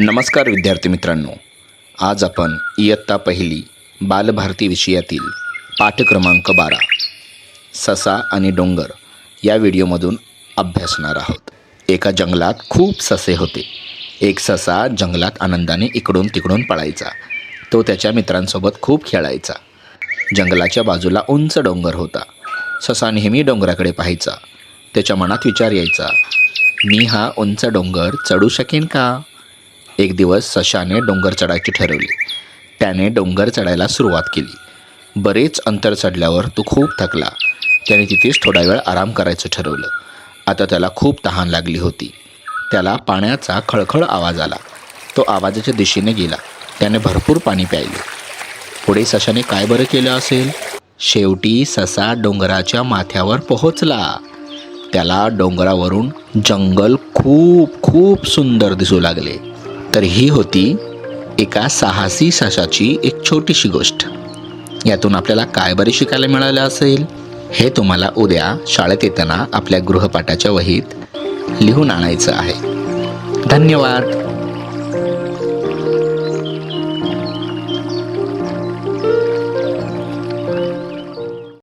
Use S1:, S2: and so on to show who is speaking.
S1: नमस्कार विद्यार्थी मित्रांनो. आज आपण इयत्ता पहिली बालभारती विषयातील पाठ क्रमांक बारा ससा आणि डोंगर या व्हिडिओमधून अभ्यासणार आहोत. एका जंगलात खूप ससे होते. एक ससा जंगलात आनंदाने इकडून तिकडून पळायचा. तो त्याच्या मित्रांसोबत खूप खेळायचा. जंगलाच्या बाजूला उंच डोंगर होता. ससा नेहमी डोंगराकडे पाहायचा. त्याच्या मनात विचार यायचा मी हा उंच डोंगर चढू शकेन का? एक दिवस सशाने डोंगर चढायचे ठरवले. त्याने डोंगर चढायला सुरुवात केली. बरेच अंतर चढल्यावर तो खूप थकला. त्याने तिथेच थोडा वेळ आराम करायचं ठरवलं. आता त्याला खूप तहान लागली होती. त्याला पाण्याचा खळखळ आवाज आला. तो आवाजाच्या दिशेने गेला. त्याने भरपूर पाणी प्यायले. पुढे सशाने काय बरं केलं असेल? शेवटी ससा डोंगराच्या माथ्यावर पोहोचला. त्याला डोंगरावरून जंगल खूप खूप सुंदर दिसू लागले. तर ही होती एका साहसी सशाची एक छोटीशी गोष्ट. यातून आपल्याला काय बरे शिकायला मिळालं असेल? हे तुम्हाला उद्या शाळेत येताना आपल्या गृहपाठाच्या वहीत लिहून आणायचं आहे. धन्यवाद.